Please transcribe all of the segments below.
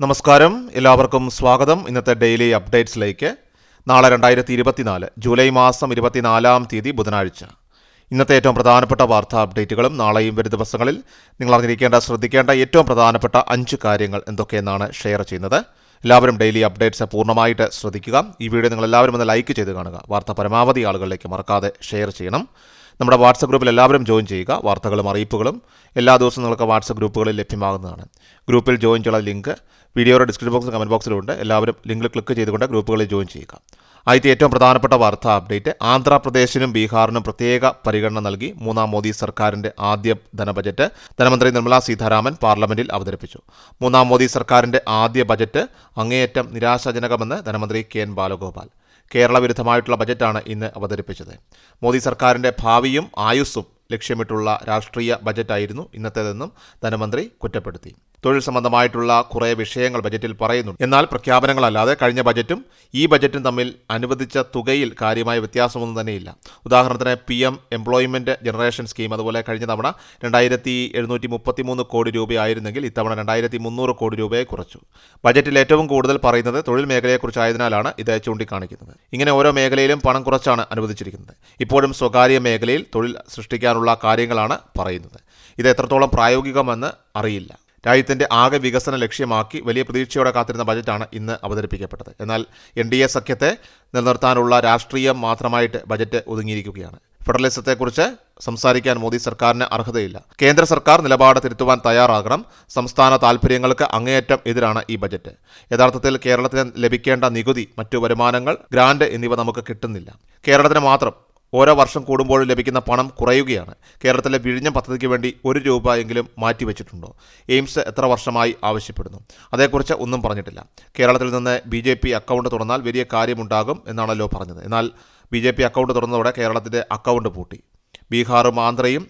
നമസ്കാരം. എല്ലാവർക്കും സ്വാഗതം. ഇന്നത്തെ ഡെയിലി അപ്ഡേറ്റ്സിലേക്ക്. നാളെ രണ്ടായിരത്തി ഇരുപത്തിനാല് ജൂലൈ മാസം ഇരുപത്തിനാലാം തീയതി ബുധനാഴ്ച. ഇന്നത്തെ ഏറ്റവും പ്രധാനപ്പെട്ട വാർത്താ അപ്ഡേറ്റുകളും നാളെയും വരും ദിവസങ്ങളിൽ നിങ്ങൾ അറിഞ്ഞിരിക്കേണ്ട ശ്രദ്ധിക്കേണ്ട ഏറ്റവും പ്രധാനപ്പെട്ട അഞ്ച് കാര്യങ്ങൾ എന്തൊക്കെയെന്നാണ് ഷെയർ ചെയ്യുന്നത്. എല്ലാവരും ഡെയിലി അപ്ഡേറ്റ്സ് പൂർണമായിട്ട് ശ്രദ്ധിക്കുക. ഈ വീഡിയോ നിങ്ങൾ എല്ലാവരും ഒന്ന് ലൈക്ക് ചെയ്ത് കാണുക. വാർത്ത പരമാവധി ആളുകളിലേക്ക് മറക്കാതെ ഷെയർ ചെയ്യണം. നമ്മുടെ വാട്സപ്പ് ഗ്രൂപ്പിൽ എല്ലാവരും ജോയിൻ ചെയ്യുക. വാർത്തകളും അറിയിപ്പുകളും എല്ലാ ദിവസവും നിങ്ങൾക്ക് വാട്സപ്പ് ഗ്രൂപ്പുകളിൽ ലഭ്യമാകുന്നതാണ്. ഗ്രൂപ്പിൽ ജോയിൻ ചെയ്യാനുള്ള ലിങ്ക് വീഡിയോയുടെ ഡിസ്ക്രിപ്ഷൻ ബോക്സിലും കമന്റ് ബോക്സിലുണ്ട് എല്ലാവരും ലിങ്കിൽ ക്ലിക്ക് ചെയ്തുകൊണ്ട് ഗ്രൂപ്പുകളിൽ ജോയിൻ ചെയ്യുക. ആദ്യത്തെ ഏറ്റവും പ്രധാനപ്പെട്ട വാർത്ത അപ്ഡേറ്റ്. ആന്ധ്രാപ്രദേശിനും ബീഹാറിനും പ്രത്യേക പരിഗണന നൽകി മൂന്നാം മോദി സർക്കാരിന്റെ ആദ്യ ധനബജറ്റ് ധനമന്ത്രി നിർമ്മലാ സീതാരാമൻ പാർലമെന്റിൽ അവതരിപ്പിച്ചു. മൂന്നാം മോദി സർക്കാരിന്റെ ആദ്യ ബജറ്റ് അങ്ങേയറ്റം നിരാശാജനകമെന്ന് ധനമന്ത്രി കെ എൻ ബാലഗോപാൽ. കേരള വിരുദ്ധമായിട്ടുള്ള ബജറ്റാണ് ഇന്ന് അവതരിപ്പിച്ചത്. മോദി സർക്കാരിന്റെ ഭാവിയും ആയുസ്സും ലക്ഷ്യമിട്ടുള്ള രാഷ്ട്രീയ ബജറ്റായിരുന്നു ഇന്നത്തേതെന്നും ധനമന്ത്രി കുറ്റപ്പെടുത്തി. തൊഴിൽ സംബന്ധമായിട്ടുള്ള കുറേ വിഷയങ്ങൾ ബജറ്റിൽ പറയുന്നുണ്ട്. എന്നാൽ പ്രഖ്യാപനങ്ങളല്ലാതെ കഴിഞ്ഞ ബജറ്റും ഈ ബജറ്റും തമ്മിൽ അനുവദിച്ച തുകയിൽ കാര്യമായ വ്യത്യാസമൊന്നും തന്നെയില്ല. ഉദാഹരണത്തിന് P M employment generation scheme അതുപോലെ കഴിഞ്ഞ തവണ രണ്ടായിരത്തി എഴുന്നൂറ്റി മുപ്പത്തി മൂന്ന് കോടി രൂപയായിരുന്നെങ്കിൽ ഇത്തവണ രണ്ടായിരത്തി മുന്നൂറ് കോടി രൂപയെ കുറച്ചു. ബജറ്റിൽ ഏറ്റവും കൂടുതൽ പറയുന്നത് തൊഴിൽ മേഖലയെക്കുറിച്ചായതിനാലാണ് ഇത് ചൂണ്ടിക്കാണിക്കുന്നത്. ഇങ്ങനെ ഓരോ മേഖലയിലും പണം കുറച്ചാണ് അനുവദിച്ചിരിക്കുന്നത്. ഇപ്പോഴും സ്വകാര്യ മേഖലയിൽ തൊഴിൽ സൃഷ്ടിക്കാനുള്ള കാര്യങ്ങളാണ് പറയുന്നത്. ഇത് എത്രത്തോളം പ്രായോഗികമെന്ന് അറിയില്ല. രാജ്യത്തിന്റെ ആകെ വികസന ലക്ഷ്യമാക്കി വലിയ പ്രതീക്ഷയോടെ കാത്തിരുന്ന ബജറ്റാണ് ഇന്ന് അവതരിപ്പിക്കപ്പെട്ടത്. എന്നാൽ എൻ ഡി എ സഖ്യത്തെ നിലനിർത്താനുള്ള രാഷ്ട്രീയം മാത്രമായിട്ട് ബജറ്റ് ഒതുങ്ങിയിരിക്കുകയാണ്. ഫെഡറലിസത്തെക്കുറിച്ച് സംസാരിക്കാൻ മോദി സർക്കാരിന് അർഹതയില്ല. കേന്ദ്ര സർക്കാർ നിലപാട് തിരുത്തുവാൻ തയ്യാറാകണം. സംസ്ഥാന താൽപ്പര്യങ്ങൾക്ക് അങ്ങേയറ്റം എതിരാണ് ഈ ബജറ്റ്. യഥാർത്ഥത്തിൽ കേരളത്തിന് ലഭിക്കേണ്ട നികുതി മറ്റു വരുമാനങ്ങൾ ഗ്രാന്റ് എന്നിവ നമുക്ക് കിട്ടുന്നില്ല. കേരളത്തിന് മാത്രം ഓരോ വർഷം കൂടുമ്പോഴും ലഭിക്കുന്ന പണം കുറയുകയാണ്. കേരളത്തിലെ വിഴിഞ്ഞ പദ്ധതിക്ക് വേണ്ടി ഒരു രൂപ എങ്കിലും മാറ്റിവെച്ചിട്ടുണ്ടോ എയിംസ് എത്ര വർഷമായി ആവശ്യപ്പെടുന്നു? അതേക്കുറിച്ച് ഒന്നും പറഞ്ഞിട്ടില്ല. കേരളത്തിൽ നിന്ന് ബി അക്കൗണ്ട് തുറന്നാൽ വലിയ കാര്യമുണ്ടാകും എന്നാണല്ലോ പറഞ്ഞത്. എന്നാൽ ബി അക്കൗണ്ട് തുറന്നതോടെ കേരളത്തിന്റെ അക്കൗണ്ട് പൂട്ടി. ബീഹാറും ആന്ധ്രയും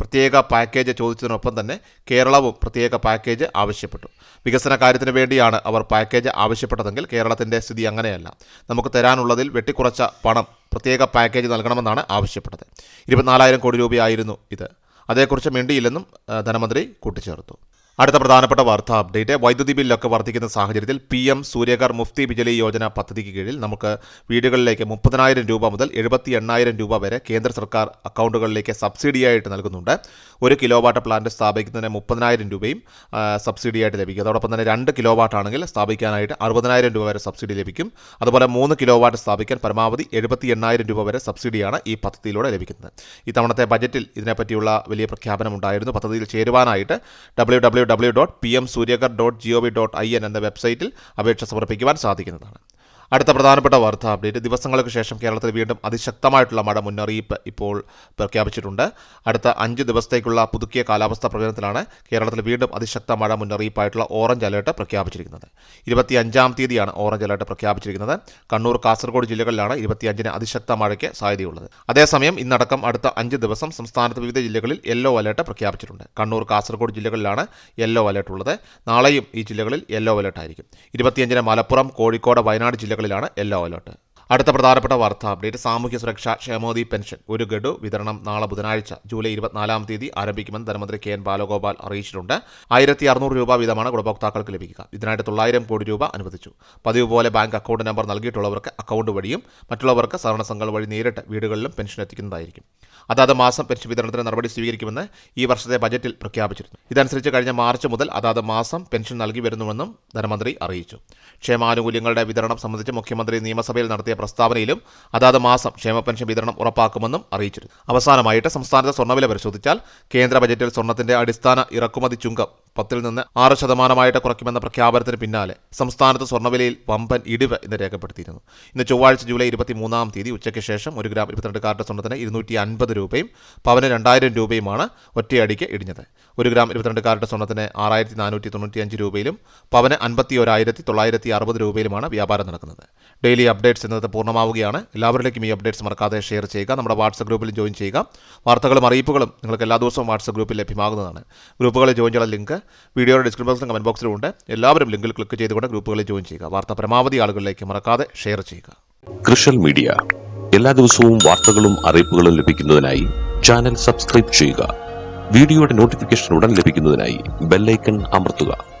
പ്രത്യേക പാക്കേജ് ചോദിച്ചതിനൊപ്പം തന്നെ കേരളവും പ്രത്യേക പാക്കേജ് ആവശ്യപ്പെട്ടു. വികസന കാര്യത്തിന് വേണ്ടിയാണ് അവർ പാക്കേജ് ആവശ്യപ്പെട്ടതെങ്കിൽ കേരളത്തിന്റെ സ്ഥിതി അങ്ങനെയല്ല. നമുക്ക് തരാനുള്ളതിൽ വെട്ടിക്കുറച്ച പണം പ്രത്യേക പാക്കേജ് നൽകണമെന്നാണ് ആവശ്യപ്പെട്ടത്. ഇരുപത്തിനാലായിരം കോടി രൂപയായിരുന്നു ഇത്. അതേക്കുറിച്ച് മിണ്ടിയില്ലെന്നും ധനമന്ത്രി കൂട്ടിച്ചേർത്തു. അടുത്ത പ്രധാനപ്പെട്ട വാർത്താ അപ്ഡേറ്റ്. വൈദ്യുതി ബില്ലൊക്കെ വർദ്ധിക്കുന്ന സാഹചര്യത്തിൽ പി എം സൂര്യകാർ മുഫ്തി ബിജലി യോജന പദ്ധതിക്ക് കീഴിൽ നമുക്ക് വീടുകളിലേക്ക് മുപ്പതിനായിരം രൂപ മുതൽ എഴുപത്തി എണ്ണായിരം രൂപ വരെ കേന്ദ്ര സർക്കാർ അക്കൗണ്ടുകളിലേക്ക് സബ്സിഡിയായിട്ട് നൽകുന്നുണ്ട്. ഒരു കിലോ വാട്ട് പ്ലാന്റ് സ്ഥാപിക്കുന്നതിന് മുപ്പതിനായിരം രൂപയും സബ്സിഡിയായിട്ട് ലഭിക്കും. അതോടൊപ്പം തന്നെ രണ്ട് കിലോ വാട്ട് ആണെങ്കിൽ സ്ഥാപിക്കാനായിട്ട് അറുപതിനായിരം രൂപ വരെ സബ്സിഡി ലഭിക്കും. അതുപോലെ മൂന്ന് കിലോ വാട്ട് സ്ഥാപിക്കാൻ പരമാവധി എഴുപത്തി എണ്ണായിരം രൂപ വരെ സബ്സിഡിയാണ് ഈ പദ്ധതിയിലൂടെ ലഭിക്കുന്നത്. ഇത്തവണത്തെ ബജറ്റിൽ ഇതിനെപ്പറ്റിയുള്ള വലിയ പ്രഖ്യാപനം ഉണ്ടായിരുന്നു. പദ്ധതിയിൽ ചേരുവാനായിട്ട് W W W dot P M Suryaghar dot G O V dot I N എന്ന വെബ്സൈറ്റിൽ അപേക്ഷ സമർപ്പിക്കുവാൻ സാധിക്കുന്നതാണ്. അടുത്ത പ്രധാനപ്പെട്ട വാർത്ത അപ്ഡേറ്റ് ദിവസങ്ങൾക്ക് ശേഷം കേരളത്തിൽ വീണ്ടും അതിശക്തമായിട്ടുള്ള മഴ മുന്നറിയിപ്പ് ഇപ്പോൾ പ്രഖ്യാപിച്ചിട്ടുണ്ട്. അടുത്ത അഞ്ച് ദിവസത്തേക്കുള്ള പുതുക്കിയ കാലാവസ്ഥാ പ്രവചനത്തിലാണ് കേരളത്തിൽ വീണ്ടും അതിശക്ത മഴ മുന്നറിയിപ്പായിട്ടുള്ള ഓറഞ്ച് അലേർട്ട് പ്രഖ്യാപിച്ചിരിക്കുന്നത്. ഇരുപത്തി അഞ്ചാം തീയതിയാണ് ഓറഞ്ച് അലേർട്ട് പ്രഖ്യാപിച്ചിരിക്കുന്നത്. കണ്ണൂർ കാസർഗോഡ് ജില്ലകളിലാണ് ഇരുപത്തിയഞ്ചിന് അതിശക്ത മഴയ്ക്ക് സാധ്യതയുള്ളത്. അതേസമയം ഇന്നടക്കം അടുത്ത അഞ്ച് ദിവസം സംസ്ഥാനത്ത് വിവിധ ജില്ലകളിൽ യെല്ലോ അലേർട്ട് പ്രഖ്യാപിച്ചിട്ടുണ്ട്. കണ്ണൂർ കാസർഗോഡ് ജില്ലകളിലാണ് യെല്ലോ അലേർട്ട് ഉള്ളത്. നാളെയും ഈ ജില്ലകളിൽ യെല്ലോ അലേർട്ട് ആയിരിക്കും. ഇരുപത്തിയഞ്ചിന് മലപ്പുറം കോഴിക്കോട് വയനാട് ജില്ലകളിലാണ് യെല്ലോ അലേർട്ട് അടുത്ത പ്രധാനപ്പെട്ട വാർത്താ അപ്ഡേറ്റ് സാമൂഹ്യ സുരക്ഷാ ക്ഷേമോദി പെൻഷൻ. ഒരു ഗഡു വിതരണം നാളെ ബുധനാഴ്ച ജൂലൈ ഇരുപത്തിനാലാം തീയതി ആരംഭിക്കുമെന്ന് ധനമന്ത്രി കെ എൻ ബാലഗോപാൽ അറിയിച്ചിട്ടുണ്ട്. ആയിരത്തി അറുന്നൂറ് രൂപ വീതമാണ് ഗുണഭോക്താക്കൾക്ക് ലഭിക്കുക. ഇതിനായിട്ട് തൊള്ളായിരം കോടി രൂപ അനുവദിച്ചു. പതിവ് പോലെ ബാങ്ക് അക്കൗണ്ട് നമ്പർ നൽകിയിട്ടുള്ളവർക്ക് അക്കൗണ്ട് വഴിയും മറ്റുള്ളവർക്ക് സഹകരണ സംഘങ്ങൾ വഴി നേരിട്ട് വീടുകളിലും പെൻഷൻ എത്തിക്കുന്നതായിരിക്കും. അതാത് മാസം പെൻഷൻ വിതരണത്തിന് നടപടി സ്വീകരിക്കുമെന്ന് ഈ വർഷത്തെ ബജറ്റിൽ പ്രഖ്യാപിച്ചിരുന്നു. ഇതനുസരിച്ച് കഴിഞ്ഞ മാർച്ച് മുതൽ അതാത് മാസം പെൻഷൻ നൽകി വരുന്നുവെന്നും ധനമന്ത്രി അറിയിച്ചു. ക്ഷേമാനുകൂല്യങ്ങളുടെ വിതരണം സംബന്ധിച്ച് മുഖ്യമന്ത്രി നിയമസഭയിൽ നടത്തിയ പ്രസ്താവനയിലും അതാത് മാസം ക്ഷേമ പെൻഷൻ വിതരണം ഉറപ്പാക്കുമെന്നും അറിയിച്ചിരുന്നു. അവസാനമായിട്ട് സംസ്ഥാനത്തെ സ്വർണവില പരിശോധിച്ചാൽ കേന്ദ്ര ബജറ്റിൽ സ്വർണത്തിന്റെ അടിസ്ഥാന ഇറക്കുമതി ചുങ്കം പത്തിൽ നിന്ന് ആറ് ശതമാനമായിട്ട് കുറയ്ക്കുമെന്ന പ്രഖ്യാപനത്തിന് പിന്നാലെ സംസ്ഥാനത്ത് സ്വർണവിലയിൽ വമ്പൻ ഇടിവ് ഇന്ന് രേഖപ്പെടുത്തിയിരുന്നു. ഇന്ന് ചൊവ്വാഴ്ച ജൂലൈ ഇരുപത്തി മൂന്നാം തീയതി ഉച്ചയ്ക്ക് ശേഷം ഒരു ഗ്രാം ഇരുപത്തിരണ്ട് കാരറ്റ് സ്വർണത്തിന് ഇരുന്നൂറ്റി അൻപത് രൂപയും പവന് രണ്ടായിരം രൂപയുമാണ് ഒറ്റയടിക്ക് ഇടിഞ്ഞത്. ഒരു ഗ്രാം ഇരുപത്തിരണ്ട് കാരറ്റ് സ്വർണത്തിന് ആറായിരത്തി നാനൂറ്റി തൊണ്ണൂറ്റി അഞ്ച് രൂപയിലും പവന് അൻപത്തി ഒരായിരത്തി തൊള്ളായിരത്തി അറുപത് രൂപയിലുമാണ് വ്യാപാരം നടക്കുന്നത്. ഡെയിലി അപ്ഡേറ്റ്സ് ഇന്നത്തെ പൂർണമാവുകയാണ്. എല്ലാവരിലേക്കും ഈ അപ്ഡേറ്റ്സ് മറക്കാതെ ഷെയർ ചെയ്യുക. നമ്മുടെ വാട്സപ്പ് ഗ്രൂപ്പിൽ ജോയിൻ ചെയ്യുക. വാർത്തകളും അറിയിപ്പുകളും നിങ്ങൾക്ക് എല്ലാ ദിവസവും വാട്സപ്പ് ഗ്രൂപ്പിൽ ലഭ്യമാകുന്നതാണ്. ഗ്രൂപ്പുകളിൽ ജോയിൻ ചെയ്യാൻ ലിങ്ക് വീഡിയോയുടെ ഡിസ്ക്രിപ്ഷൻ കമന്റ് ബോക്സിലും ഉണ്ട്. എല്ലാവരും ലിങ്കിൽ ക്ലിക്ക് ചെയ്തുകൊണ്ട് ഗ്രൂപ്പുകളിൽ ജോയിൻ ചെയ്യുക. വാർത്ത പരമാവധി ആളുകളിലേക്ക് മറക്കാതെ ഷെയർ ചെയ്യുക. കൃഷൽ മീഡിയ. എല്ലാ ദിവസവും വാർത്തകളും അറിയിപ്പുകളും ലഭിക്കുന്നതിനായി ചാനൽ സബ്സ്ക്രൈബ് ചെയ്യുക. വീഡിയോയുടെ നോട്ടിഫിക്കേഷൻ ഉടൻ ലഭിക്കുന്നതിനായി ബെല്ലൈക്കൺ അമർത്തുക.